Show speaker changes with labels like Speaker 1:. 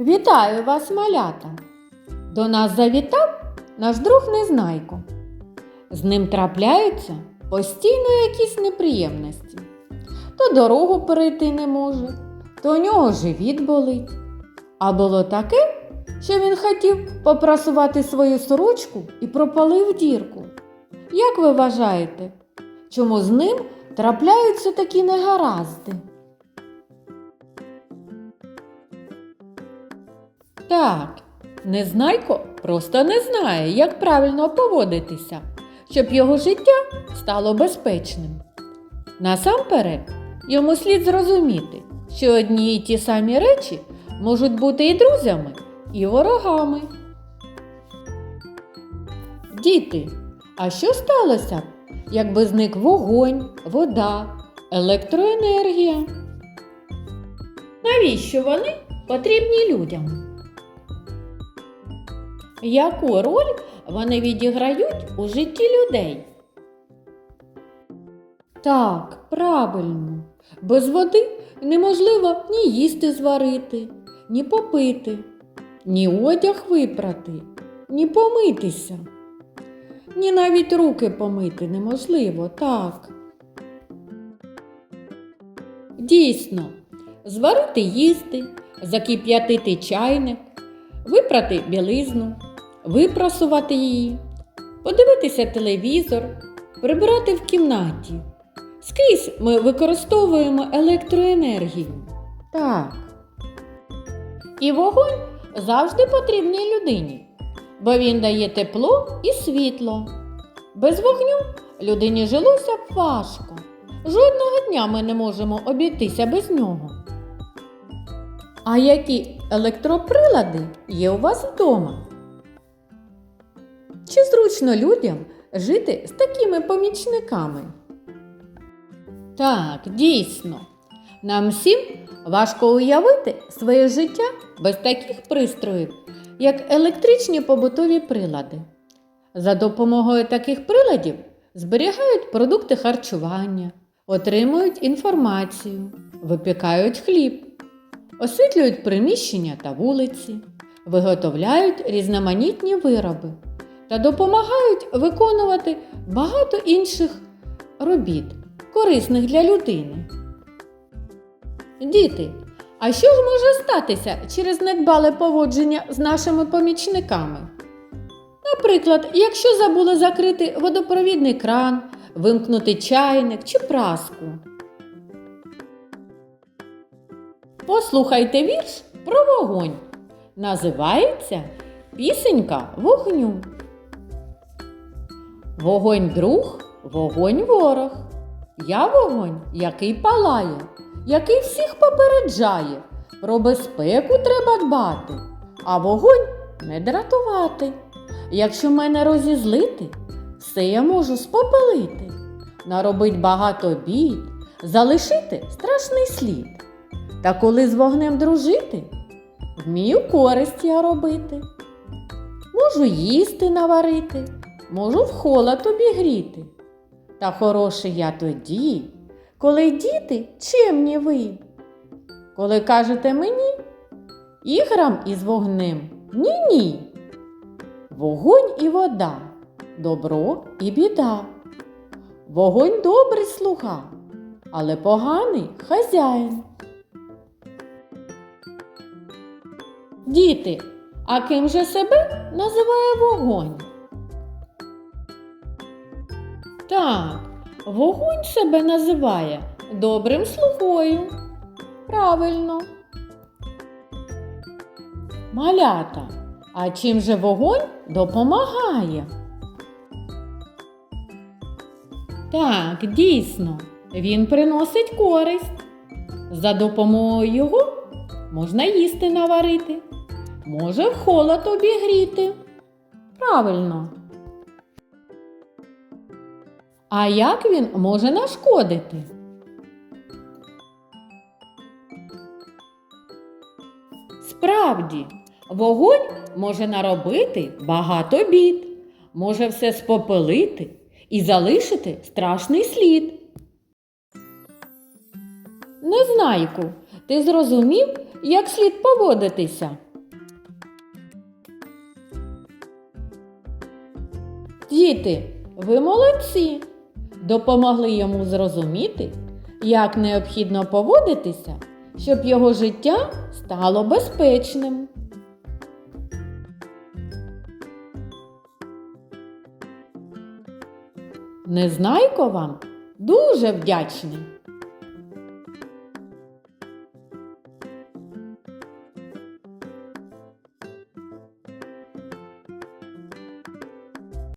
Speaker 1: Вітаю вас, малята! До нас завітав наш друг Незнайко. З ним трапляються постійно якісь неприємності. То дорогу перейти не може, то у нього живіт болить. А було таке, що він хотів попрасувати свою сорочку і пропалив дірку. Як ви вважаєте, чому з ним трапляються такі негаразди? Так, Незнайко просто не знає, як правильно поводитися, щоб його життя стало безпечним. Насамперед, йому слід зрозуміти, що одні й ті самі речі можуть бути і друзями, і ворогами. Діти, а що сталося, якби зник вогонь, вода, електроенергія? Навіщо вони потрібні людям? Яку роль вони відіграють у житті людей? Так, правильно. Без води неможливо ні їсти зварити, ні попити, ні одяг випрати, ні помитися. Ні навіть руки помити неможливо, так. Дійсно, зварити їсти, закип'ятити чайник, випрати білизну, випрасувати її, подивитися телевізор, прибирати в кімнаті. Скрізь ми використовуємо електроенергію. Так. І вогонь завжди потрібній людині, бо він дає тепло і світло. Без вогню людині жилося б важко. Жодного дня ми не можемо обійтися без нього. А які електроприлади є у вас вдома? Чи зручно людям жити з такими помічниками? Так, дійсно. Нам всім важко уявити своє життя без таких пристроїв, як електричні побутові прилади. За допомогою таких приладів зберігають продукти харчування, отримують інформацію, випікають хліб, освітлюють приміщення та вулиці, виготовляють різноманітні вироби та допомагають виконувати багато інших робіт, корисних для людини. Діти, а що ж може статися через недбале поводження з нашими помічниками? Наприклад, якщо забули закрити водопровідний кран, вимкнути чайник чи праску. Послухайте вірш про вогонь. Називається Пісенька вогню. Вогонь друг, вогонь ворог. Я вогонь, який палає, який всіх попереджає. Про безпеку треба дбати, а вогонь не дратувати. Якщо мене розізлити, все я можу спопелити, наробить багато бід, залишити страшний слід. Та коли з вогнем дружити, вмію користь я робити. Можу їсти наварити, можу в холод обігріти. Та хороший я тоді, коли діти чемні ви. Коли кажете мені, іграм із вогнем ні-ні. Вогонь і вода, добро і біда. Вогонь добрий слуга, але поганий хазяїн. Діти, а ким же себе називає вогонь? Так, вогонь себе називає добрим слугою. Правильно. Малята, а чим же вогонь допомагає? Так, дійсно, він приносить користь. За допомогою його можна їсти наварити, може в холод обігріти. Правильно. А як він може нашкодити? Справді, вогонь може наробити багато бід, може все спопелити і залишити страшний слід. Незнайку, ти зрозумів, як слід поводитися? Діти, ви молодці! Допомогли йому зрозуміти, як необхідно поводитися, щоб його життя стало безпечним. Незнайко вам дуже вдячний.